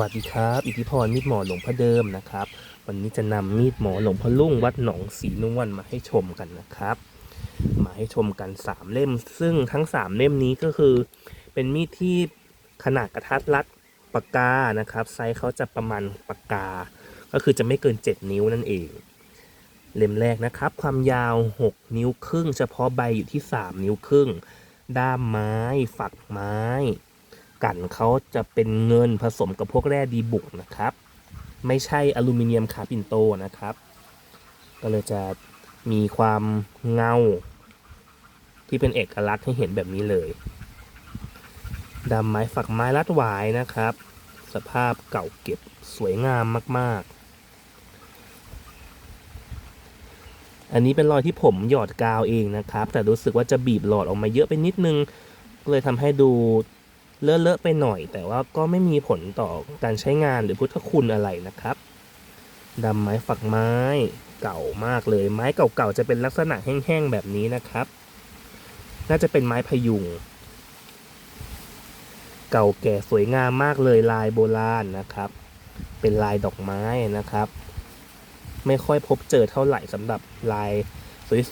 วัสดีครับ อิทธิพรมีดหมอหลวงพ่อเดิมนะครับ วันนี้จะนำมีดหมอหลวงพ่อลุ่งวัดหนองสีนวลมาให้ชมกันนะครับ มาให้ชมกัน3เล่ม ซึ่งทั้ง3เล่มนี้ก็คือ เป็นมีดที่ขนาดกระทัดรัดปากกานะครับ ไซส์เขาจะประมาณปากกา ก็คือจะไม่เกิน 7 นิ้วนั่นเอง เล่มแรกนะครับ ความยาว 6 นิ้วครึ่ง เฉพาะใบอยู่ที่ 3 นิ้วครึ่ง ด้ามไม้ ฝักไม้ กันเขาจะเป็นเงินผสมกับพวกแร่ดีบุกนะครับ ไม่ใช่อลูมิเนียมคาร์ปินโตนะครับ ก็เลยจะมีความเงา ที่เป็นเอกลักษณ์ให้เห็นแบบนี้เลยดำไม้ฝักไม้ลัดหวายนะครับ สภาพเก่าเก็บสวยงามมากๆ อันนี้เป็นรอยที่ผมหยอดกาวเองนะครับ แต่รู้สึกว่าจะบีบหลอดออกมาเยอะไปนิดนึง ก็เลยทำให้ดู เลอะๆไปหน่อย แต่ว่าก็ไม่มีผลต่อการใช้งานหรือพุทธคุณอะไรนะครับดำไม้ฝักไม้เก่ามากเลย ไม้เก่าๆจะเป็นลักษณะแห้งๆแบบนี้นะครับ น่าจะเป็นไม้พยุง เก่าแก่สวยงามมากเลยลายโบราณนะครับ เป็นลายดอกไม้นะครับ ไม่ค่อยพบเจอเท่าไหร่สำหรับลาย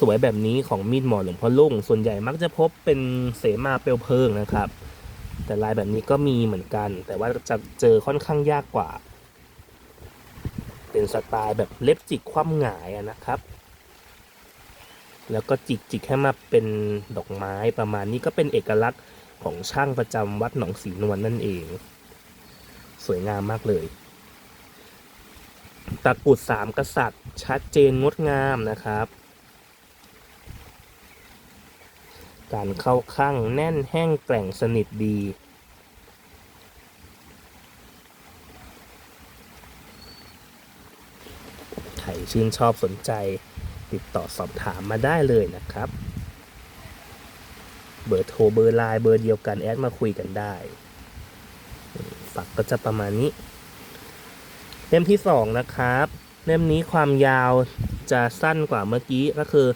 สวยๆแบบนี้ของมีดหมอหลวงพ่อลุ่ง ส่วนใหญ่มักจะพบเป็นเสมาเปลวเพลิงนะครับ แต่ลายแบบนี้ก็มีเหมือนกัน แต่ว่าจะเจอค่อนข้างยากกว่า เป็นสไตล์แบบเล็บจิกคว่ำหงายนะครับ แล้วก็จิกจิกให้มาเป็นดอกไม้ประมาณนี้ก็เป็นเอกลักษณ์ของช่างประจำวัดหนองสีนวลนั่นเอง สวยงามมากเลยตะกรุดสามกษัตริย์ชัดเจนงดงามนะครับ การเข้าข้างแน่นแห้งแกร่งสนิทดี ใครชื่นชอบสนใจติดต่อสอบถามมาได้เลยนะครับ เบอร์โทรเบอร์ไลน์เบอร์เดียวกันแอดมาคุยกันได้ ฝักก็จะประมาณนี้ เล่มที่สองนะครับ เล่มนี้ความยาวจะสั้นกว่าเมื่อกี้ก็คือ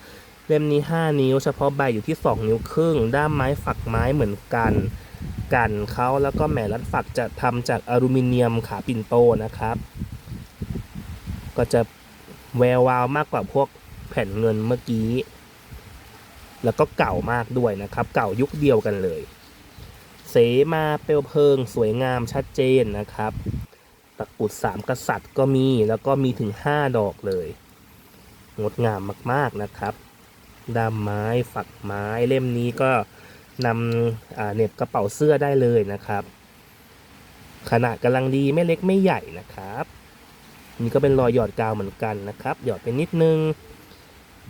เล่มนี้ 5 นิ้ว เฉพาะใบอยู่ที่ 2 นิ้วครึ่ง ด้ามไม้ฝักไม้เหมือนกัน กันเขาแล้วก็แหมรัดฝักจะทำจากอลูมิเนียมขาปิ่นโตนะครับ ก็จะแวววาวมากกว่าพวกแผ่นเงินเมื่อกี้ แล้วก็เก่ามากด้วยนะครับ เก่ายุคเดียวกันเลย เสมาเปลวเพลิง สวยงามชัดเจนนะครับ ตะกรุดสามกษัตริย์ก็มีแล้วก็มีถึง 5 ดอกเลย งดงามมากๆนะครับ ด้ามไม้ฝักไม้เล่มนี้ก็นำเน็บกระเป๋าเสื้อได้เลยนะครับ ขนาดกำลังดีไม่เล็กไม่ใหญ่นะครับนี่ก็เป็นรอยหยอดกาวเหมือนกันนะครับ หยอดไปนิดนึง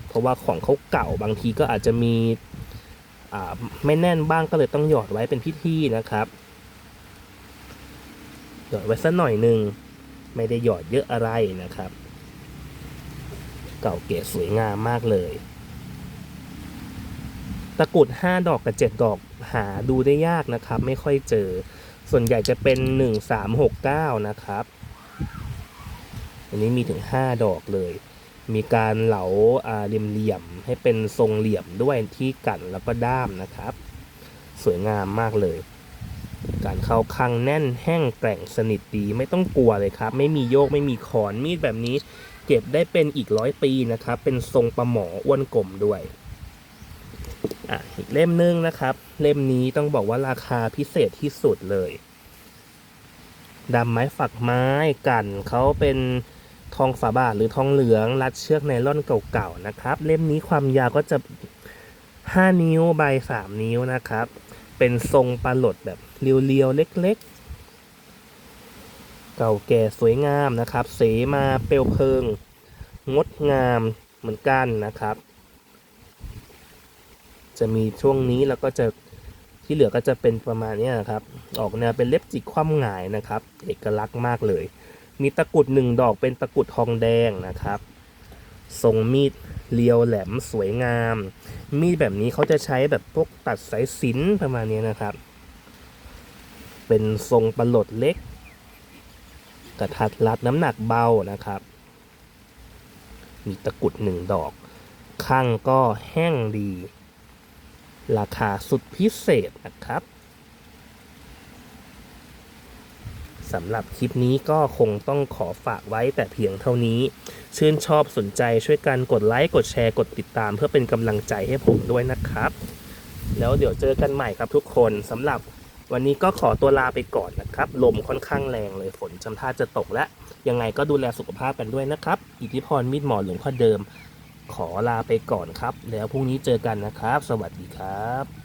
เพราะว่าของเขาเก่าบางทีก็อาจจะมีไม่แน่นบ้างก็เลยต้องหยอดไว้เป็นพิธีนะครับ หยอดไว้สักหน่อยหนึ่งไม่ได้หยอดเยอะอะไรนะครับ เก่าเก๋สวยงามมากเลย ตะกรุด5ดอกกับ7ดอกหาดูได้ยากนะครับ ไม่ค่อยเจอ ส่วนใหญ่จะเป็น 1369 นะครับ อันนี้มีถึง 5 ดอกเลย มีการเหลาอ่าเหลี่ยมให้เป็นทรงเหลี่ยมด้วยที่กันแล้วก็ด้ามนะครับ สวยงามมากเลย การเข้าข้างแน่นแห้งแกร่งสนิทดีไม่ต้องกลัวเลยครับ ไม่มีโยกไม่มีขอนมีดแบบนี้ เก็บได้เป็นอีกร้อยปีนะครับ เป็นทรงปลาหมออ้วนกลมด้วย อะอีกเล่มหนึงนะครับ เล่มนี้ต้องบอกว่าราคาพิเศษที่สุดเลยดำไม้ฝักไม้กันเขาเป็นทองฝาบาทหรือทองเหลืองรัดเชือกไนล่อนเก่าๆนะครับ เล่มนี้ความยาวก็จะ 5 นิ้วใบ3นิ้วนะครับ เป็นทรงปลาหลดแบบเรียวๆ เล็กๆ เก่าแก่สวยงามนะครับ เสมาเปลวเพลิง งดงามเหมือนกันนะครับ จะมีช่วงนี้แล้วก็จะที่เหลือก็จะเป็นประมาณนี้นะครับ ออกแนวเป็นเล็บจิกคว่ำหงายนะครับ เอกลักษณ์มากเลย มีตะกุดหนึ่งดอกเป็นตะกุดทองแดงนะครับ ทรงมีดเรียวแหลมสวยงาม มีดแบบนี้เขาจะใช้แบบพวกตัดสายสิญจนประมาณนี้นะครับ เป็นทรงปลดเล็ก กระทัดรัดน้ำหนักเบานะครับ มีตะกุดหนึ่งดอก ข้างก็แห้งดี ราคาสุดพิเศษนะครับสำหรับคลิปนี้ก็คงต้องขอฝากไว้แต่เพียงเท่านี้ ชื่นชอบสนใจช่วยกันกดไลค์กดแชร์กดติดตาม เพื่อเป็นกำลังใจให้ผมด้วยนะครับ แล้วเดี๋ยวเจอกันใหม่ครับทุกคนสำหรับวันนี้ก็ขอตัวลาไปก่อนนะครับ ลมค่อนข้างแรงเลยฝนจำท่าจะตกแล้วยังไงก็ดูแลสุขภาพกันด้วยนะครับ อิทธิพรมิตรหมอหลวงพ่อเดิม ขอลาไปก่อนครับ แล้วพรุ่งนี้เจอกันนะครับ สวัสดีครับ